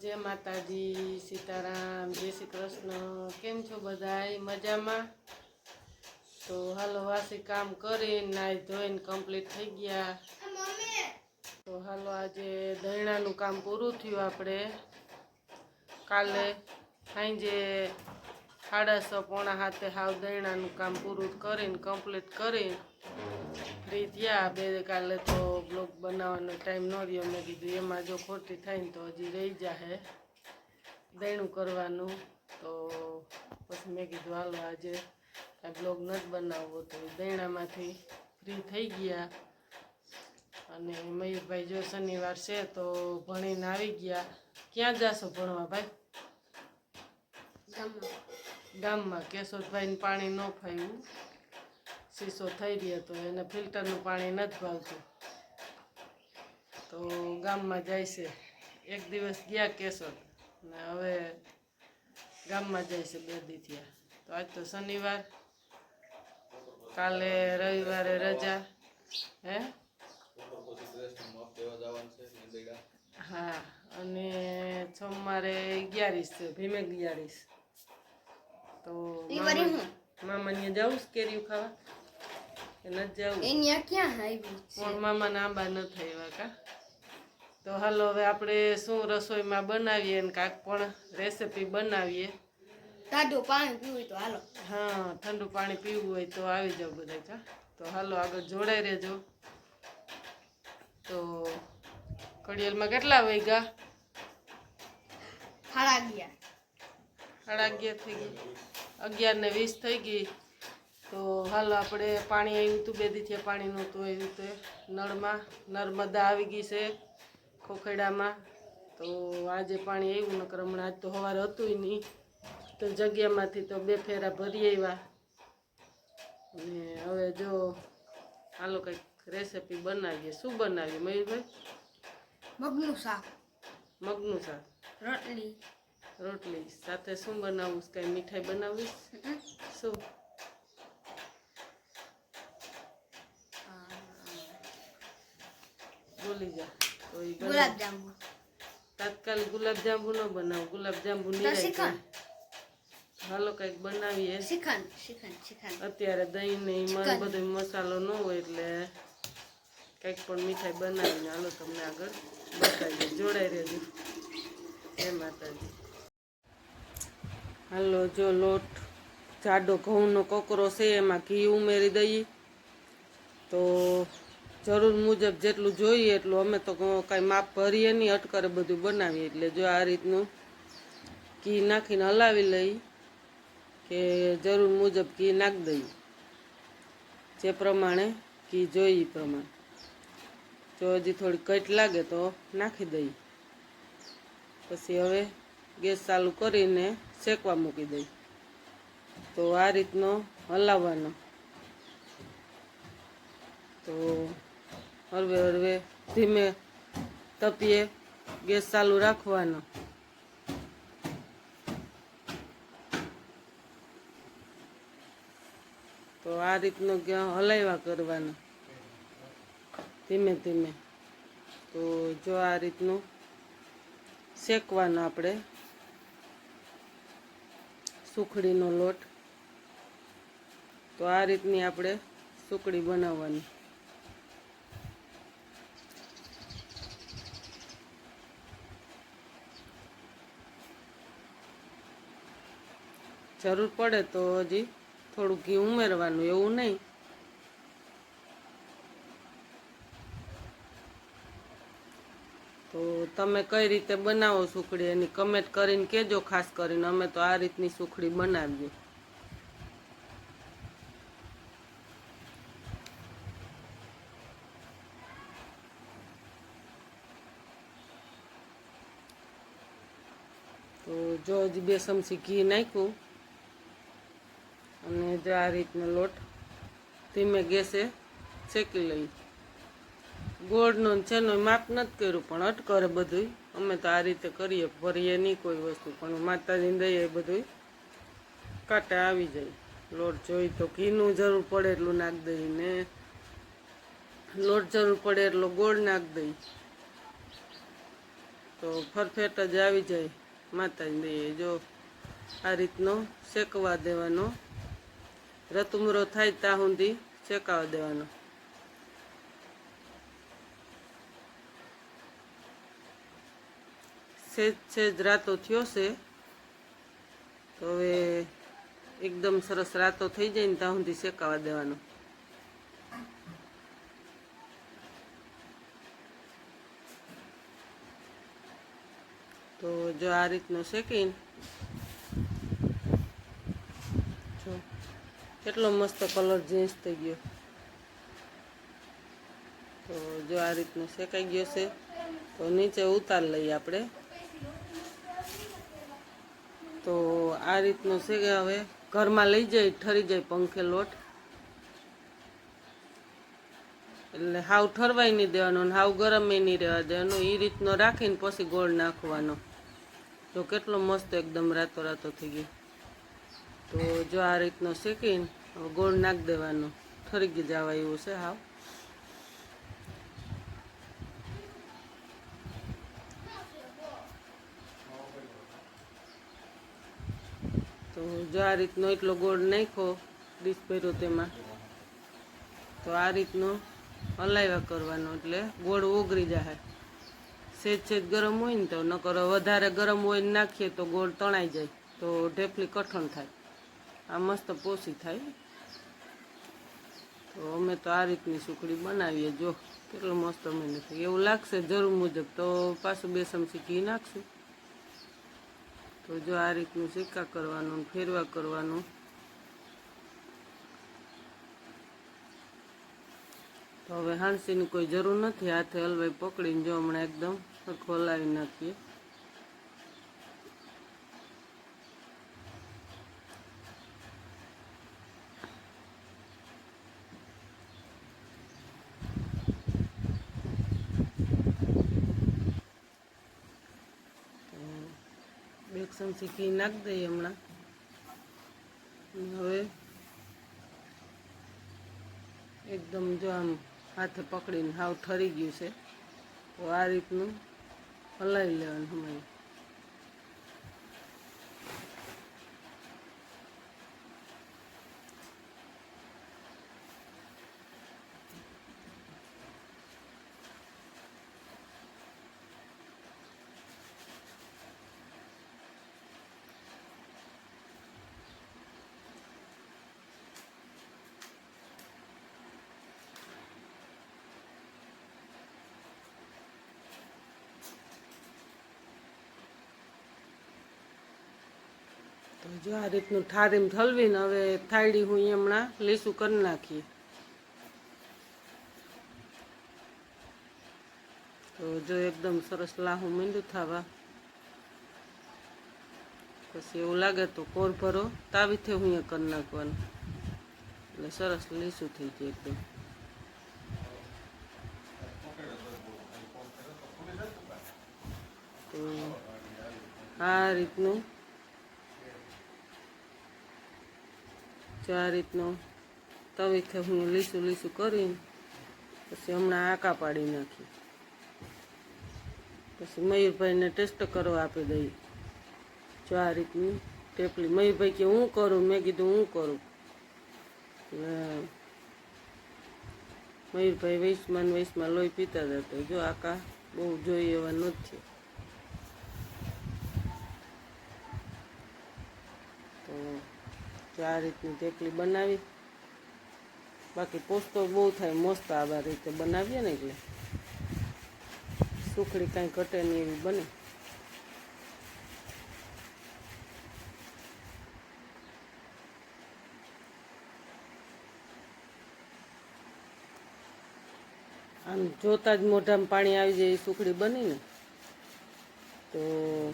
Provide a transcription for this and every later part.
જય માતાજી, સીતારામ, જય શ્રી કૃષ્ણ. કેમ છો બધાય? મજામાં? તો હાલો વાસી કામ કરીને નાઈ ધોઈને કમ્પ્લીટ થઈ ગયા. તો હાલો આજે દહીણાનું કામ પૂરું થયું આપણે. કાલે સાંજે સાડા છ પોણા હાથે હાવ દહીણાનું કામ પૂરું કરીને કમ્પ્લીટ કરીને ફ્રી થયા બે કાલે તો બ્લોગ બનાવવાનો ટાઈમ ન રહ્યો. મેં કીધું એમાં જો ખોટી થાય ને તો હજી રહી જાહે. દૈણું કરવાનું. તો પછી મેં કીધું હાલો આજે આ બ્લોગ નથી બનાવવો. તો દહીણામાંથી ફ્રી થઈ ગયા. અને મયુરભાઈ જો શનિવાર છે તો ભણીને આવી ગયા. ક્યાં જાશો ભણવા ભાઈ? ગામમાં. કેશોદભાઈને પાણી ન ફાવ્યું શીશો થઈ રહ્યો હતો એને ફિલ્ટરનું પાણી નથી ભાવતું. તો ગામમાં જાય છે. એક દિવસ ગયા કેશોદ. ને હવે ગામમાં જાય છે બે દી થયા. તો આજ તો શનિવાર. કાલે રવિવારે રજા. હે? હા અને સોમવારે અગિયારીસ છે ભીમે અગિયારીસ. તો મામાને જવું છે કેરીયું ખાવા. તો હાલો હવે આપણે શું રસોઈમાં બનાવીએ ને કાંક પણ રેસીપી બનાવીએ. ટાઢું પાણી પીવું હોય તો હાલો. હા ઠંડુ પાણી પીવું હોય તો આવી જાવ બધા કા? તો હાલો આગળ જોડાઈ રહેજો. તો કડિયલમાં કેટલા વાગ્યા? હાડા ગયા સાડા અગિયાર થઈ ગઈ. અગિયાર ને વીસ થઈ ગઈ. તો હાલ આપણે પાણી આવ્યું હતું બે દીથી પાણી નહોતું આવ્યું તે નળમાં. નર્મદા આવી ગઈ છે ખોખેડામાં. તો આજે પાણી આવ્યું નકર હમણાં આજ તો સવારે હતું નહીં. તો જગ્યામાંથી તો બે ફેરા ભરી આવ્યા અને હવે જો હાલો કંઈક રેસીપી બનાવીએ. શું બનાવીએ મયુરભાઈ? મગનું શાક. મગનું શાક. રોટલી. રોટલી. સાથે શું બનાવું કંઈ મીઠાઈ બનાવીશ? શું? બોલી જા તો ઈ બનાવ. ગુલાબ જાંબુ તાત્કાલિક ગુલાબજાંબુ ન બનાવો ગુલાબજાંબુ નિરાય શ્રીખંડ. હાલો કંઈક બનાવીએ શ્રીખંડ શ્રીખંડ શ્રીખંડ અત્યારે દહીં ને ઈ મારો બધો મસાલો ન હોય એટલે કંઈક પણ મીઠાઈ બનાવીને હાલો તમને આગળ બતાવીએ. જોડાઈ રહેજો. જય માતાજી. હાલો જો લોટ જાડો ઘઉંનો કોકરો છે એમાં ઘી ઉમેરી દઈએ. તો જરૂર મુજબ જેટલું જોઈએ એટલું અમે તો કાંઈ માપ ભરીએ નહીં અટકરે બધું બનાવીએ. એટલે જો આ રીતનું ઘી નાખીને હલાવી લઈ કે જરૂર મુજબ ઘી નાખી દઈએ જે પ્રમાણે ઘી જોઈએ એ પ્રમાણે. જો હજી થોડી કટ લાગે તો નાખી દઈએ પછી હવે ગેસ ચાલુ કરીને શેકવા મૂકી દઈએ તો આ રીતનો હલાવવાનો. તો હળવે હળવે ધીમે તપીએ, ગેસ ચાલુ રાખવાનો. તો આ રીતનો હલાવ્યા કરવાનો. ધીમે ધીમે. તો જો આ રીતનું શેકવાનો આપણે. સુખડીનો લોટ. તો આ રીતની આપણે સુખડી બનાવવાની. જરૂર પડે તો હજી થોડું ઘી ઉમેરવાનું, એવું નહીં. તો તમે કઈ રીતે બનાવો સુખડી, એની કમેન્ટ કરીને કહેજો ખાસ કરીને અમે તો આ રીતની સુખડી બનાવીએ. તો જો હજી બે ચમચી ઘી નાખ્યું. અને જો આ રીતનો લોટ ધીમે ગેસે શેકી લઈ ગોળનો છે નો માપ નથી કર્યું, પણ અટકરે બધું અમે તો આ રીતે કરીએ, ભરીએ નહીં કોઈ વસ્તુ, પણ માતાજીને દઈએ બધું કાંટા આવી જાય. લોટ જોઈ તો ઘીનું જરૂર પડે એટલું નાખ દઈ ને લોટ જરૂર પડે એટલો ગોળ નાખ દઈ. તો ફરફેટ જ આવી જાય માતાજી જો આ રીતનો શેકવા દેવાનો રતુમરો થાય ત્યાં સુધી શેકાવા દેવાનો. સેજ સેજ રાતો થયો છે. તો હવે એકદમ સરસ રાતો થઈ જાય ને ત્યાં સુધી શેકાવા દેવાનો. તો જો આ રીતનું શેકીને. જો. કેટલો મસ્ત કલર ચેન્જ થઈ ગયો. તો જો આ રીતનું શેકાઈ ગયો છે, તો નીચે ઉતાર લઈએ આપણે. તો આ રીતનું છે હવે ઘરમાં લઈ જાય, ઠરી જાય પંખે લોટ. એટલે હાવ ઠરવાય નહીં દેવાનો ને હાવ ગરમ એ નહીં રહેવા દેવાનો. એ રીતનો રાખીને પછી ગોળ નાખવાનો. તો કેટલો મસ્ત એકદમ રાતો રાતો થઈ ગયો. તો જો આ રીતનો શેકીને ગોળ નાખી દેવાનો. ઠરી જવા એવું છે હાવ. તો જો આ રીતનો એટલો ગોળ નાખો ડીશ ભર્યો તેમાં. તો આ રીતનો હલાવ્યા કરવાનો એટલે ગોળ ઓગળી જાય સેજ સેજ ગરમ હોય ને તો નકર વધારે ગરમ હોય ને નાખીએ તો ગોળ તણાઈ જાય. તો ઢેફલી કઠણ થાય. આ મસ્ત પોસી થાય. તો અમે તો આ રીતની સુખડી બનાવીએ જો. કેટલો મસ્ત અમે નથી એવું લાગશે જરૂર મુજબ. તો પાછું બે ચમચી ઘી નાખશું. તો જો આ રીતનું સિક્કા કરવાનું, ફેરવા કરવાનું. તો હવે હાંસીની કોઈ જરૂર નથી. હાથે હલવાઈ પકડીને જો હમણાં એકદમ ખોલાવી નાખીએ. ચમચી ઘી નાખી દઈએ હમણાં હવે એકદમ જો આમ હાથે પકડીને હાવ ઠરી ગયું છે. તો આ રીતનું હલાવી લેવાનું હમણાં જો આ રીતનું ઠારીમ ઠલવીને હવે થાળી હું હમણાં લીસું કરી નાખીએ. તો જો એકદમ સરસ લાહું મીંડું થવા. પછી એવું લાગે તો કોર ભરો તાવીથી હું અહીંયા કરી નાખવાનું. એટલે સરસ લીસું થઈ જાય એકદમ. તો આ રીતનું જો આ રીતનું તવીથી હું લીસું લીસું કરીને પછી હમણાં આકા પાડી નાખી. પછી મયુરભાઈને ટેસ્ટ કરવા આપી દઈએ જો આ રીતની ટેપલી. મયુરભાઈ કે હું કરું? મેં કીધું હું કરું? મયુરભાઈ વૈશમાં ને વૈશમાં લોહી પીતા હતા. જો આકા બહુ જોઈએ એવા નથી તો જો આ રીતની ટેકલી બનાવી. બાકી પોસ્તો બહુ થાય, મસ્ત આવા રીતે બનાવીએ ને એટલે. સુખડી કાંઈ ઘટે નહીં એવી બને. આમ જોતા જ મોઢામાં પાણી આવી જાય એ સુખડી બની ને તો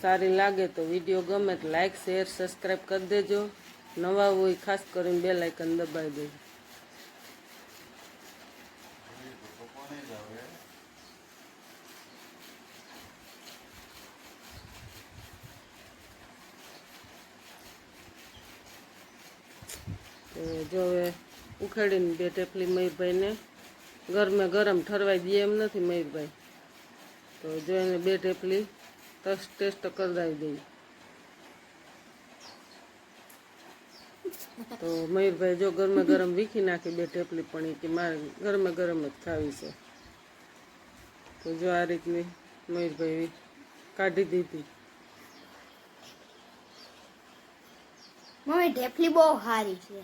સારી લાગે તો વીડિયો ગમે તો લાઈક શેર સબસ્ક્રાઈબ કરી દેજો. નવા હોય, ખાસ કરીને બે લાઇકન દબાવી દેજો તો જો હવે ઉખેડીને બે ટેપલી મયુરભાઈને ગરમે ગરમ ઠરવાઈ દે એમ નથી મયુરભાઈ. તો જો એને બે ટેપલી તસ ટેસ્ટ કરાવી દઈ તો મયુરભાઈ જો ગરમે ગરમ વીખી નાખી બે ઢેપલી પણ એ કે મારે ગરમે ગરમ જ ખાવી છે. તો જો આ રીતની મયુરભાઈ કાઢી દીધી. મમ્મી ઢેફલી બહુ સારી છે.